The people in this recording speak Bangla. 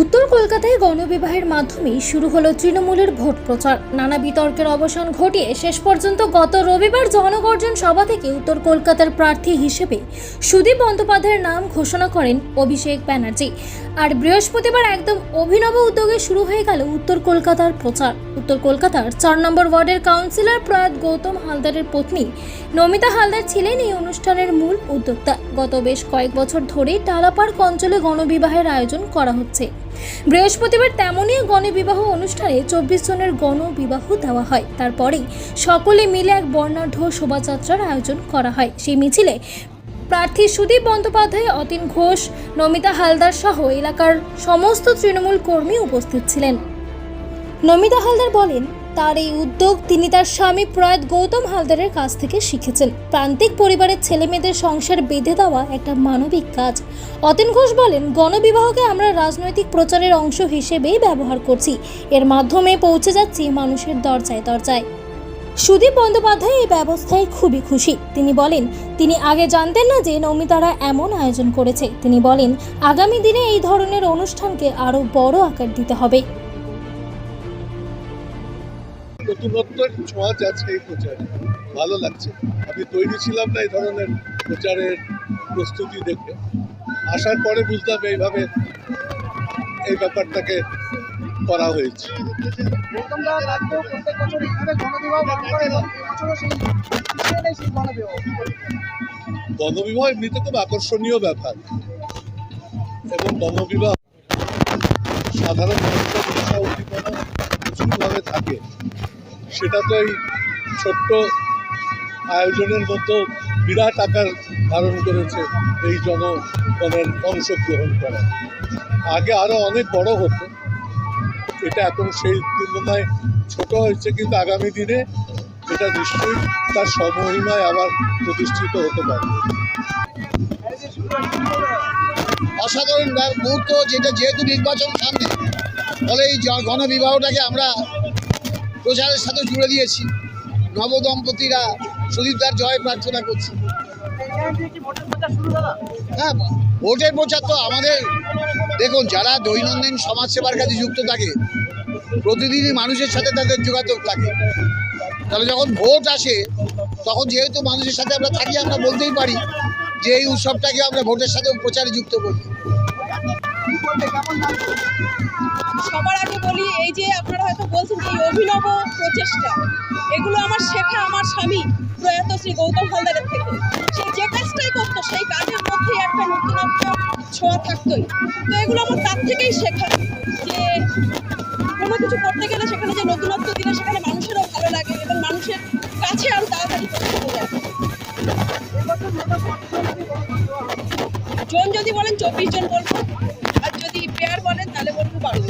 উত্তর কলকাতায় গণবিবাহের মাধ্যমে শুরু হলো তৃণমূলের ভোট প্রচার। নানা বিতর্কের অবসান ঘটিয়ে শেষ পর্যন্ত গত রবিবার জনগর্জন সভা থেকে উত্তর কলকাতার প্রার্থী হিসেবে সুদীপ বন্দ্যোপাধ্যায়ের নাম ঘোষণা করেন অভিষেক ব্যানার্জি। আর বৃহস্পতিবার একদম অভিনব উদ্যোগে শুরু হয়ে গেল উত্তর কলকাতার প্রচার। উত্তর কলকাতার চার নম্বর ওয়ার্ডের কাউন্সিলর প্রয়াত গৌতম হালদারের পত্নী নমিতা হালদার ছিলেন এই অনুষ্ঠানের মূল উদ্যোক্তা। গত বেশ কয়েক বছর ধরেই টালাপাড় অঞ্চলে গণবিবাহের আয়োজন করা হচ্ছে। বৃহস্পতিবার তেমনই গণবিবাহ অনুষ্ঠানে চব্বিশ জনের গণবিবাহ দেওয়া হয়। তারপরেই সকলে মিলে এক বর্ণাঢ্য শোভাযাত্রার আয়োজন করা হয়। সেই মিছিলে প্রার্থী সুদীপ বন্দ্যোপাধ্যায়, অতীন ঘোষ, নমিতা হালদার সহ এলাকার সমস্ত তৃণমূল কর্মী উপস্থিত ছিলেন। নমিতা হালদার বলেন তার এই উদ্যোগ তিনি তার স্বামী প্রয়াত গৌতম হালদারের কাছ থেকে শিখেছেন। প্রান্তিক পরিবারের ছেলেমেয়েদের সংসার বেঁধে দেওয়া একটা মানবিক কাজ। অতীন ঘোষ বলেন, গণবিবাহকে আমরা রাজনৈতিক প্রচারের অংশ হিসেবেই ব্যবহার করছি। এর মাধ্যমে পৌঁছে যাচ্ছি মানুষের দরজায় দরজায়। সুদীপ বন্দ্যোপাধ্যায় এই ব্যবস্থায় খুবই খুশি। তিনি বলেন, তিনি আগে জানতেন না যে নমিতারা এমন আয়োজন করেছে। তিনি বলেন, আগামী দিনে এই ধরনের অনুষ্ঠানকে আরও বড় আকার দিতে হবে। নতুনত্বের ছোঁয়াচ আছে এই প্রচারে। ভালো লাগছে। আমি তৈরি ছিলাম না এই ধরনের প্রচারের প্রস্তুতি দেখে। আসার পরে বুঝলাম এইভাবে এই ব্যাপারটাকে করা হয়েছে। গণবিবাহ এমনিতে খুব আকর্ষণীয় ব্যাপার। এবং গণবিবাহ সাধারণ মানুষের উদ্দীপনা প্রচুরভাবে থাকে। সেটা তো এই ছোট্ট আয়োজনের মতো বিরাট আকার ধারণ করেছে এই জনগণের অংশগ্রহণ করা। আগে আরও অনেক বড় হতো। এটা এখন সেই তুলনায় ছোট হয়েছে কিন্তু আগামী দিনে এটা নিশ্চয়ই তার সমহিমায় আবার প্রতিষ্ঠিত হতে পারবে। অসাধারণ মুহূর্ত যেটা যেহেতু নির্বাচন সামনে, ফলে এই গণবিবাহটাকে আমরা প্রচারের সাথে জুড়ে দিয়েছি। নবদম্পতিরা সুদীপদার জয় প্রার্থনা করছি। হ্যাঁ ভোটের প্রচার তো আমাদের। দেখুন, যারা দৈনন্দিন সমাজসেবার কাজে যুক্ত থাকে, প্রতিদিনই মানুষের সাথে তাদের যোগাযোগ থাকে। তাহলে যখন ভোট আসে, তখন যেহেতু মানুষের সাথে আমরা থাকি, আমরা বলতেই পারি যে এই উৎসবটাকে আমরা ভোটের সাথে প্রচারে যুক্ত করি সবার আগে বলি, এই যে আপনারা হয়তো বলছেন যে এই অভিনব প্রচেষ্টা, এগুলো আমার শেখা আমার স্বামী প্রয়াত শ্রী গৌতম হালদারের থেকে। সে যে কাজটাই করতো, সেই কাজের মধ্যে একটা নতুনত্ব ছোঁয়া থাকতোই। তো এগুলো আমার তার থেকেই শেখা, যে কোনো কিছু করতে গেলে সেখানে যে নতুনত্ব দিলে সেখানে মানুষেরও ভালো লাগে এবং মানুষের কাছে আরও তাড়াতাড়ি পৌঁছানো যায়? জন যদি বলেন চব্বিশ জন বলব। পেয়ার বলেন তাহলে বলব বারো।